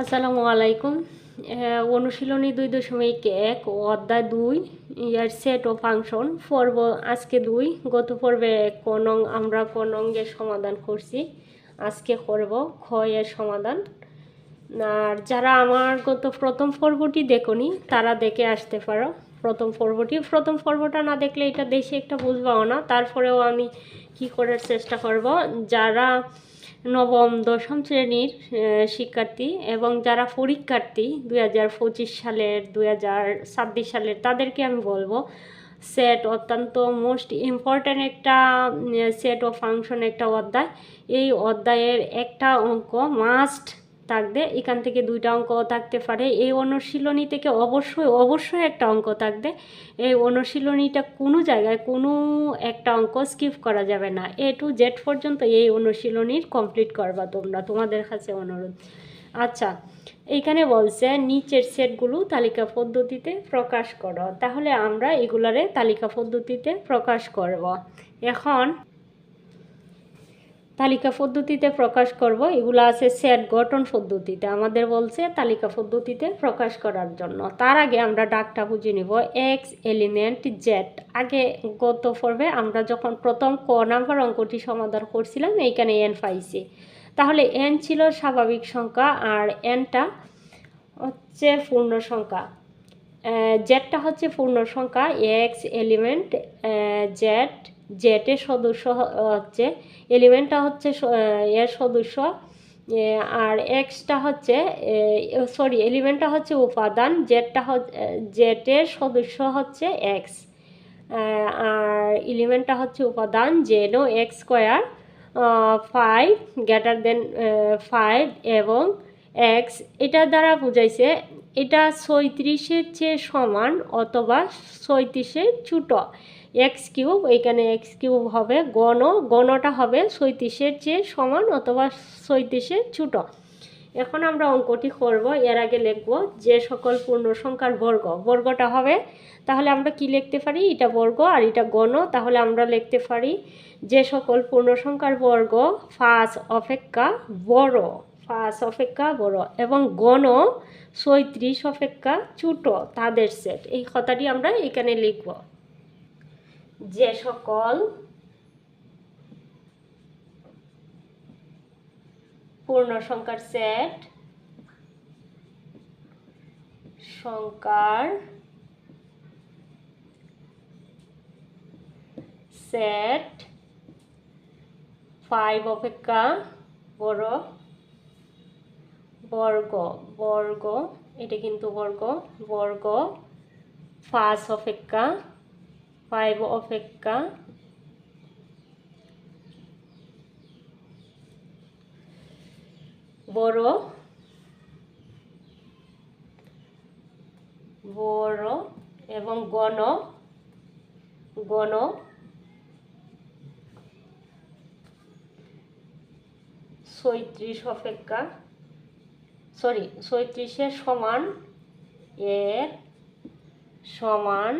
আসসালামু আলাইকুম। অনুশীলনী দুই দশমিক এক, অধ্যায় দুই, ইয়ার সেট ও ফাংশন, পর্ব আজকে দুই, গত পর্বে কোনং, আমরা কোনঙ্গের সমাধান করছি। আজকে করব এর সমাধান। আর যারা আমার গত প্রথম পর্বটি দেখনি, তারা দেখে আসতে পারো। প্রথম পর্বটি, প্রথম পর্বটা না দেখলে এটা দেশে একটা বুঝবাও না। তারপরেও আমি কি করার চেষ্টা করব? যারা নবম, দশম শ্রেণির শিক্ষার্থী এবং যারা পরীক্ষার্থী দুই হাজার পঁচিশ সালের, দুই হাজার ছাব্বিশ সালের, তাদেরকে আমি বলব সেট অত্যন্ত মোস্ট ইম্পর্ট্যান্ট একটা সেট ও ফাংশন একটা অধ্যায়। এই অধ্যায়ের একটা অঙ্ক মাস্ট থাকবে, এখান থেকে দুইটা অঙ্ক থাকতে পারে। এই অনুশীলনী থেকে অবশ্যই অবশ্যই একটা অঙ্ক থাকবে। এই অনুশীলনীটা কোনো জায়গায় কোনো একটা অঙ্ক স্কিপ করা যাবে না। এ টু জেড পর্যন্ত এই অনুশীলনীর কমপ্লিট করবা তোমরা, তোমাদের কাছে অনুরোধ। আচ্ছা এইখানে বলছে নিচের সেটগুলো তালিকা পদ্ধতিতে প্রকাশ করো। তাহলে আমরা এগুলারে তালিকা পদ্ধতিতে প্রকাশ করব। এখন তালিকা পদ্ধতিতে প্রকাশ করব। এগুলো আছে সেট গঠন পদ্ধতিতে। আমাদের বলছে তালিকা পদ্ধতিতে প্রকাশ করার জন্য। তার আগে আমরা ডাকটা বুঝে নিব। এক্স এলিমেন্ট জেড আগে গত পর্বে আমরা যখন প্রথম ক নাম্বার অঙ্কটি সমাধান করছিলাম, এইখানে এন পাইছি। তাহলে এন ছিল স্বাভাবিক সংখ্যা আর এনটা হচ্ছে পূর্ণ সংখ্যা। জেডটা হচ্ছে পূর্ণ সংখ্যা। এক্স এলিমেন্ট জেড জেটের সদস্য হচ্ছে, এলিমেন্টটা হচ্ছে এর সদস্য আর এক্সটা হচ্ছে সরি এলিমেন্টটা হচ্ছে উপাদান জেডটা জেটের সদস্য হচ্ছে এক্স আর এলিমেন্টটা হচ্ছে উপাদান, জেনো x square five greater than five এবং এক্স এটা দ্বারা বুঝাইছে এটা ছয়ত্রিশের চেয়ে সমান অথবা ছয়ত্রিশের ছোটো। এক্স কিউব, এখানে এক্স কিউব হবে গণ গণটা হবে ছয়ত্রিশের চেয়ে সমান অথবা ছয়ত্রিশের ছোটো। এখন আমরা অঙ্কটি করব, এর আগে লিখব যে সকল পূর্ণ সংখ্যার বর্গ। বর্গটা হবে, তাহলে আমরা কি লিখতে পারি? এটা বর্গ আর এটা গণ তাহলে আমরা লিখতে পারি যে সকল পূর্ণ সংখ্যার বর্গ ফাঁস অপেক্ষা বড়, ফাঁস অপেক্ষা বড় এবং গণ ছয়ত্রিশ অপেক্ষা ছোটো, তাদের সেট এই কথাটি আমরা এখানে লিখব। যে সকল পূর্ণ সংখ্যার সেট সংখ্যার সেট ফাইভ অপেক্ষা বড় বর্গ বর্গ, এটা কিন্তু বর্গ বর্গ, পাঁচ অপেক্ষা ফাইভ অপেক্ষা বড় বড় এবং গণ গণ ছয়ত্রিশ অপেক্ষা সরি ছয়ত্রিশের সমান এর সমান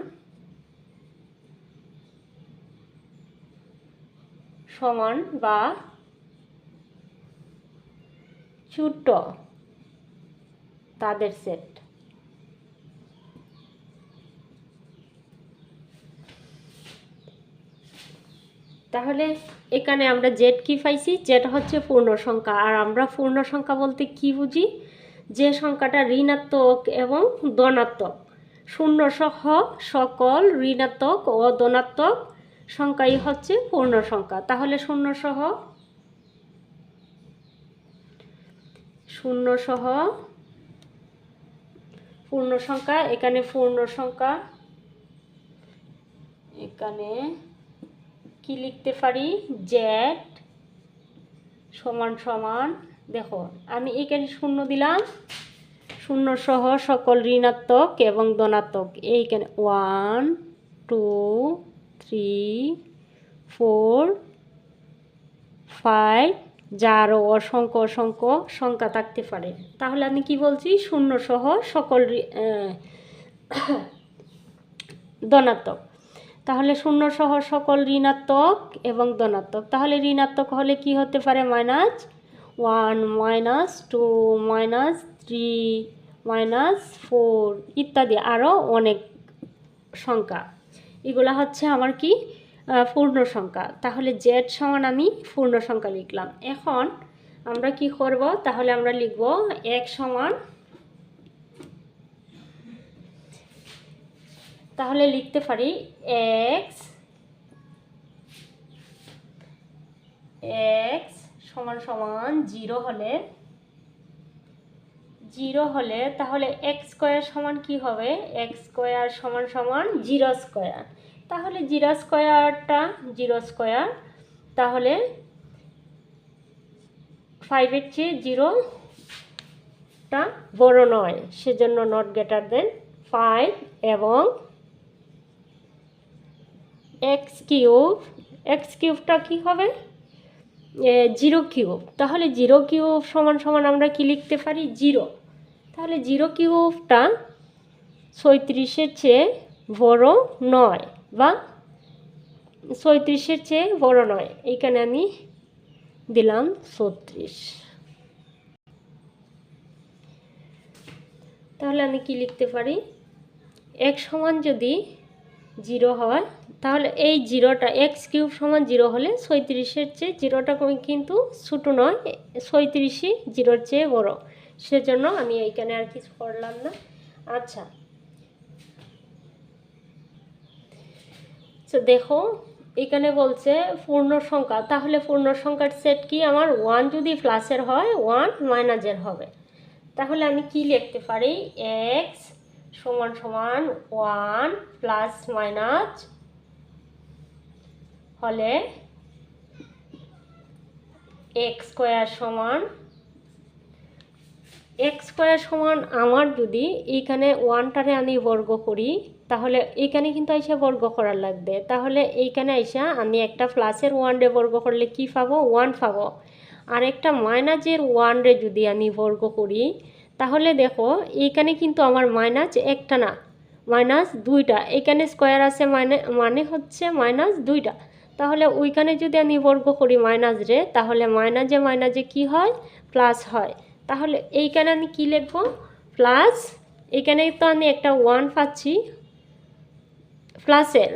সমান বা ছোট তাদের সেট তাহলে এখানে আমরা জেড কি পাইছি? যেটা হচ্ছে পূর্ণ সংখ্যা আর আমরা পূর্ণ সংখ্যা বলতে কি বুঝি? যে সংখ্যাটা ঋণাত্মক এবং ধনাত্মক। শূন্য সহ সকল ঋণাত্মক ও ধনাত্মক সংখ্যাই হচ্ছে পূর্ণ সংখ্যা। তাহলে শূন্য সহ শূন্য সহ পূর্ণ সংখ্যা, এখানে পূর্ণ সংখ্যা, এখানে কি লিখতে পারি? জ্যাট সমান সমান, দেখো, আমি এখানে শূন্য দিলাম। শূন্য সহ সকল ঋণাত্মক এবং ধনাত্মক, এইখানে one two three four five যারও অসংখ্য অসংখ্য সংখ্যা থাকতে পারে। তাহলে আমি কি বলছি? শূন্য সহ সকল ধনাত্মক। তাহলে শূন্য সহ সকল ঋণাত্মক এবং ধনাত্মক। তাহলে ঋণাত্মক হলে কি হতে পারে? Minus one minus two minus three minus four ইত্যাদি আরও অনেক সংখ্যা। এগুলা হচ্ছে আমার কি পূর্ণ সংখ্যা। তাহলে জেড সমান আমি পূর্ণ সংখ্যা লিখলাম। এখন আমরা কি করব? তাহলে আমরা লিখব এক সমান, তাহলে লিখতে পারি এক্স এক্স সমান সমান জিরো হলে জিরো হলে তাহলে এক্স স্কোয়ার সমান কি হবে? এক্স স্কোয়ার সমান সমান জিরো স্কোয়ার তাহলে জিরো স্কোয়ারটা জিরো স্কোয়ার তাহলে ফাইভের চেয়ে জিরোটা বড় নয়। সেজন্য নট গ্রেটার দেন ফাইভ এবং এক্স কিউব এক্স কিউবটা কি হবে? জিরো কিউব তাহলে জিরো কিউব সমান সমান আমরা কি লিখতে পারি? জিরো তাহলে জিরো কিউবটা ছয়ত্রিশের চেয়ে বড় নয় বা ছয়ত্রিশের চেয়ে বড় নয়। এইখানে আমি দিলাম ছত্রিশ। তাহলে আমি কি লিখতে পারি? এক সমান যদি জিরো হয়, তাহলে এই জিরোটা এক্স কিউব সমান জিরো হলে ছয়ত্রিশের চেয়ে জিরোটা কোনো কিন্তু ছোটো নয়, ছয়ত্রিশই জিরোর চেয়ে বড়। সেজন্য আমি এইখানে আর কিছু করলাম না। আচ্ছা। তো দেখো, এখানে বলছে পূর্ণ সংখ্যা। তাহলে পূর্ণ সংখ্যার সেট কি? আমার ওয়ান যদি প্লাসের হয় ওয়ান মাইনাসের হবে। তাহলে আমি কি লিখতে পারি? এক্স সমান সমান ওয়ান প্লাস মাইনাস হলে এক্স স্কোয়ার সমান এক্স স্কোয়ার সমান আমার যদি এইখানে ওয়ানটারে আমি বর্গ করি, তাহলে এইখানে কিন্তু আইসা বর্গ করার লাগবে। তাহলে এইখানে আইসা আমি একটা প্লাসের ওয়ান রে বর্গ করলে কি পাবো? ওয়ান পাবো। আর একটা মাইনাসের ওয়ান রে যদি আমি বর্গ করি, তাহলে দেখো এইখানে কিন্তু আমার মাইনাস একটা না মাইনাস দুইটা। এখানে স্কোয়ার আছে মানে মানে হচ্ছে মাইনাস দুইটা। তাহলে ওইখানে যদি আমি বর্গ করি মাইনাস রে, তাহলে মাইনাসে মাইনাসে কি হয়? প্লাস হয়। তাহলে এইখানে আমি কি লিখব? প্লাস, এখানে তো আমি একটা ওয়ান পাচ্ছি। প্লাসের,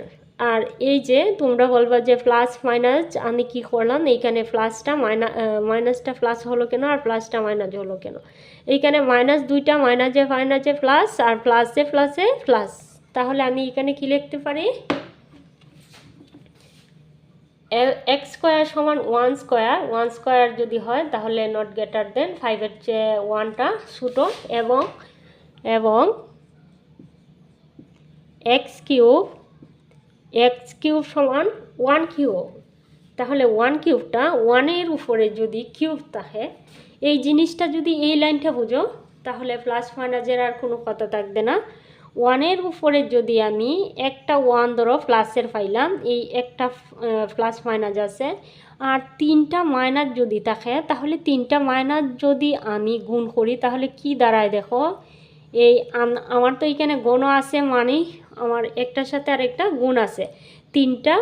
আর এই যে তোমরা বলবা যে প্লাস মাইনাস, আমি কি করলাম? এইখানে প্লাসটা মাইনা মাইনাসটা প্লাস হলো কেন? আর প্লাসটা মাইনাস হলো কেন? এইখানে মাইনাস দুইটা, মাইনাসে মাইনাসে প্লাস, আর প্লাসে প্লাসে, প্লাস। তাহলে আমি এখানে কি লিখতে পারি? এক্স স্কোয়ার সমান ওয়ান স্কোয়ার ওয়ান স্কোয়ার যদি হয় তাহলে নট গ্রেটার দেন ফাইভের চেয়ে ওয়ানটা ছোটো এবং এবং এক্স কিউব এক্স কিউব সমান ওয়ান কিউব। তাহলে ওয়ান কিউবটা ওয়ানের উপরে যদি কিউব থাকে, এই জিনিসটা যদি এই লাইনটা বুঝো, তাহলে প্লাস মাইনাসের আর কোনো কথা থাকবে না। ওয়ানের উপরে যদি আমি একটা ওয়ান ধরো প্লাসের পাইলাম, এই একটা প্লাস মাইনাস আছে, আর তিনটা মাইনাস যদি থাকে, তাহলে তিনটা মাইনাস যদি আমি গুণ করি, তাহলে কি দাঁড়ায় দেখো এই আমার তো এখানে গণ আছে মানে আমার একটার সাথে আর একটা গুণ আছে তিনটা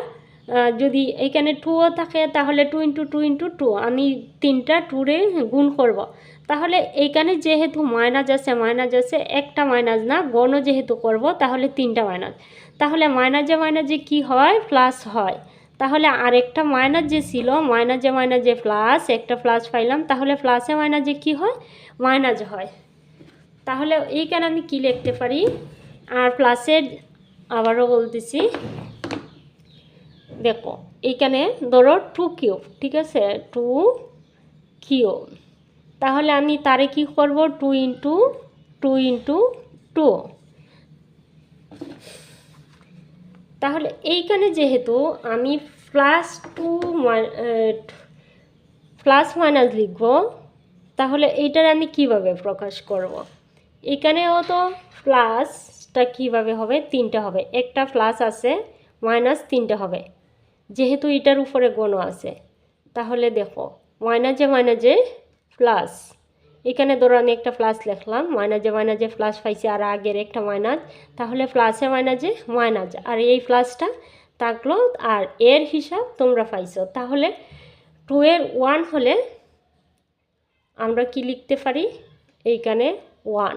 যদি এখানে টুও থাকে, তাহলে two into two into two আমি তিনটা টুরে গুণ করব। তাহলে এইখানে যেহেতু মাইনাস আছে মাইনাস আছে, একটা মাইনাস না, গণ যেহেতু করব, তাহলে তিনটা মাইনাস। তাহলে মাইনাসে মাইনাসে কি হয়? প্লাস হয়। তাহলে আরেকটা মাইনাস যে ছিল, মাইনাসে মাইনাসে প্লাস, একটা প্লাস পাইলাম, তাহলে প্লাসে মাইনাসে কি হয়? মাইনাস হয়। তাহলে এইখানে আমি কি লিখতে পারি? আর প্লাসের আবারও বলতেছি, দেখো, এইখানে ধরো টু কিউব ঠিক আছে? টু কিউব তাহলে আমি তারে কি করব? Two into two into two. তাহলে এইখানে যেহেতু আমি প্লাস টু প্লাস মাইনাস লিখব, তাহলে এইটার আমি কীভাবে প্রকাশ করব। এখানেও তো প্লাসটা কীভাবে হবে? তিনটা হবে। একটা প্লাস আছে, মাইনাস তিনটা হবে। যেহেতু এটার উপরে গণ আছে, তাহলে দেখো, মাইনাসে মাইনাসে প্লাস এখানে ধরো আমি একটা প্লাস লিখলাম মাইনাসে মাইনাসে প্লাস পাইছি আর আগের একটা মাইনাস তাহলে প্লাসে মাইনাসে মাইনাস আর এই প্লাসটা থাকল আর এর হিসাব তোমরা পাইছো। তাহলে টু এর ওয়ান হলে আমরা কি লিখতে পারি? এইখানে ওয়ান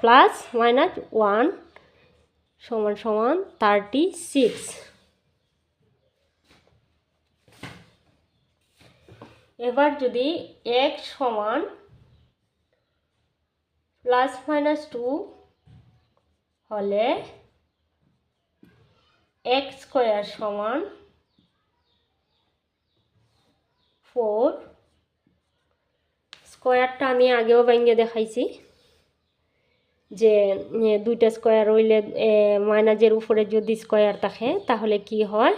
প্লাস মাইনাস ওয়ান সমান সমান থার্টি সিক্স এবার যদি এক্স সমান প্লাস মাইনাস টু হলে এক্স স্কোয়ার সমান ফোর স্কোয়ারটা আমি আগেও ভেঙে দেখাইছি যে দুইটা স্কোয়ার হইলে মাইনাজের উপরে যদি স্কোয়ার থাকে, তাহলে কি হয়?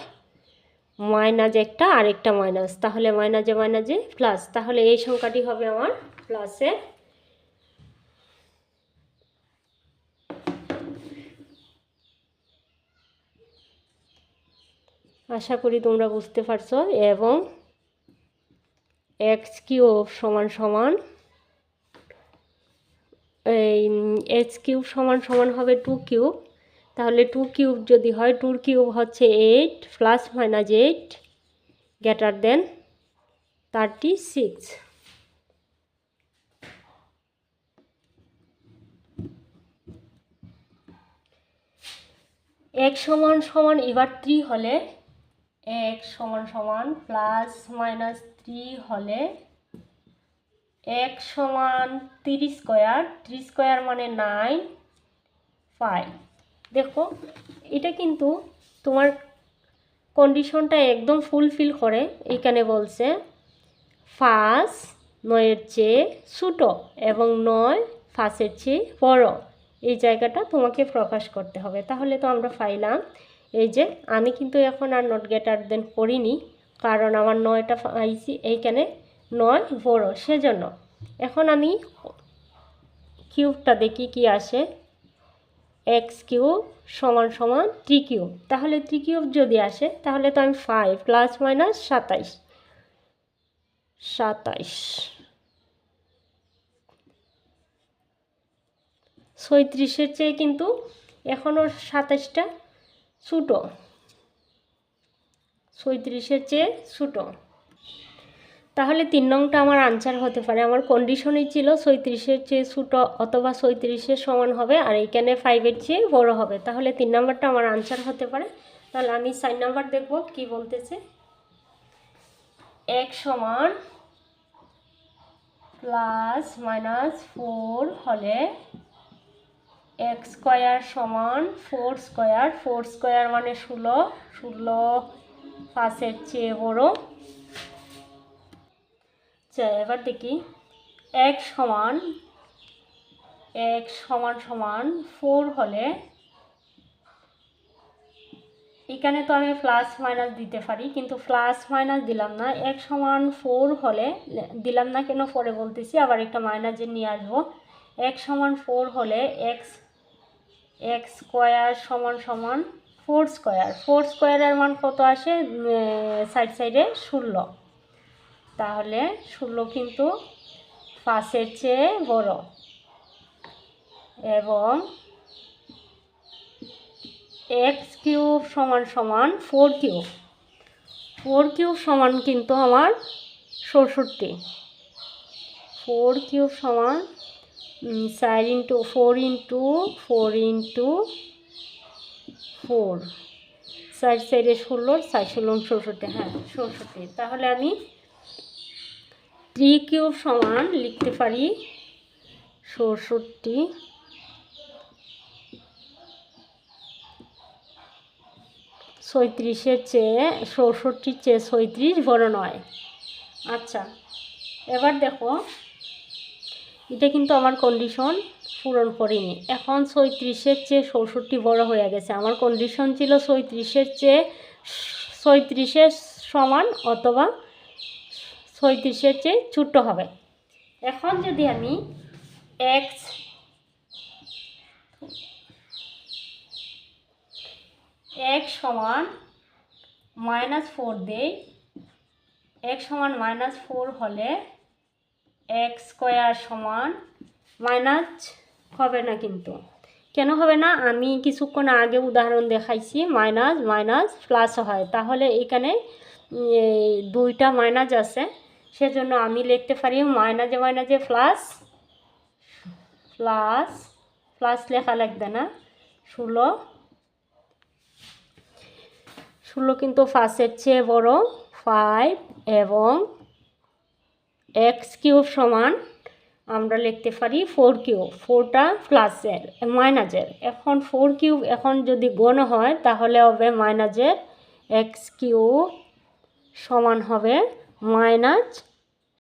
মাইনাস একটা, আরেকটা মাইনাস। তাহলে মাইনাজে মাইনাজে প্লাস তাহলে এই সংখ্যাটি হবে আমার প্লাসে আশা করি তোমরা বুঝতে পারছ। এবং এক্স কিউব সমান সমান এই এক্স কিউব সমান সমান হবে টু কিউব। তাহলে টু কিউব যদি হয় টুর কিউব হচ্ছে eight plus minus eight greater than thirty six এক সমান সমান এবার থ্রি হলে, এক সমান সমান প্লাস মাইনাস থ্রি হলে, এক সমান তিরিশ স্কোয়ার থ্রি স্কোয়ার মানে নাইন ফাইভ দেখো, এটা কিন্তু তোমার কন্ডিশনটা একদম ফুলফিল করে। এইখানে বলছে ফার্স্ট নয়ের চেয়ে ছোটো এবং নয় ফার্স্টের চেয়ে বড়। এই জায়গাটা তোমাকে প্রকাশ করতে হবে। তাহলে তো আমরা পাইলাম। এই যে, আমি কিন্তু এখন আর নট গেটার দেন করিনি, কারণ আমার নয়টা পাইছি এইখানে নয় বড়, সেজন্য। এখন আমি কিউবটা দেখি কি আসে। এক্স কিউব সমান সমান থ্রি তাহলে থ্রি যদি আসে, তাহলে তো আমি ফাইভ প্লাস মাইনাস সাতাইশ। সাতাইশ। ছয়ত্রিশের চেয়ে কিন্তু এখনও সাতাইশটা ছোটো। ছয়ত্রিশের চেয়ে ছোটো। তাহলে তিন নংটা আমার আনসার হতে পারে। আমার কন্ডিশনই ছিল ছয়ত্রিশের চেয়ে ছোটো অথবা ছয়ত্রিশের সমান হবে আর এইখানে ফাইভের চেয়ে বড় হবে। তাহলে তিন নাম্বারটা আমার আনসার হতে পারে। তাহলে আমি চার নাম্বার দেখব কি বলতেছে। এক সমান প্লাস মাইনাস ফোর হলে এক্স স্কোয়ার সমান ফোর স্কোয়ার ফোর স্কোয়ার মানে ষোলো। ষোলো পাঁচের চেয়ে বড়। এবার দেখি। এক সমান এক সমান সমান ফোর হলে এখানে তো আমি প্লাস মাইনাস দিতে পারি, কিন্তু প্লাস মাইনাস দিলাম না। এক সমান ফোর হলে, দিলাম না কেন? পরে বলতেছি, আবার একটা মাইনাসে নিয়ে আসব। এক সমান ফোর হলে এক্স এক্স স্কোয়ার সমান সমান ফোর স্কোয়ার ফোর স্কোয়ারের মান কত আসে? সাইড সাইডে ষোলো। তাহলে ষোলো কিন্তু পাঁচের চেয়ে বড়। এবং এক্স কিউব সমান সমান ফোর কিউব ফোর কিউব সমান কিন্তু আমার ষষট্টি ফোর কিউব সমান চার into four into four into four চার সাইডে ষোলো, চার ষোলো ষষট্টি হ্যাঁ ষষট্টি তাহলে আমি থ্রি সমান লিখতে পারি ষষট্টি ছয়ত্রিশের চেয়ে ষষট্টির চেয়ে ছয়ত্রিশ বড় নয়। আচ্ছা এবার দেখো, এটা কিন্তু আমার কন্ডিশন পূরণ করিনি। এখন ছয়ত্রিশের চেয়ে চৌষট্টি বড় হয়ে গেছে। আমার কন্ডিশন ছিল ছয়ত্রিশের চেয়ে, ছয়ত্রিশের সমান অথবা ছয়ত্রিশের চেয়ে ছোট্ট হবে। এখন যদি আমি এক্স এক সমান মাইনাস ফোর দেই এক সমান মাইনাস ফোর হলে এক্স স্কোয়ার সমান মাইনাস হবে না কিন্তু। কেন হবে না? আমি কিছুক্ষণ আগে উদাহরণ দেখাইছি মাইনাস মাইনাস প্লাস হয়। তাহলে এখানে দুইটা মাইনাস আছে। সেজন্য আমি লিখতে পারি মাইনাজে মাইনাজে প্লাস প্লাস প্লাস লেখা লাগবে না। ষোলো। ষোলো কিন্তু ফার্স্টের চেয়ে বড় ফাইভ এবং এক্স কিউব সমান আমরা লিখতে পারি ফোর কিউব ফোরটা প্লাসের মাইনাসের এখন ফোর কিউব এখন যদি গণ হয় তাহলে হবে মাইনাসের এক্স কিউব সমান হবে মাইনাস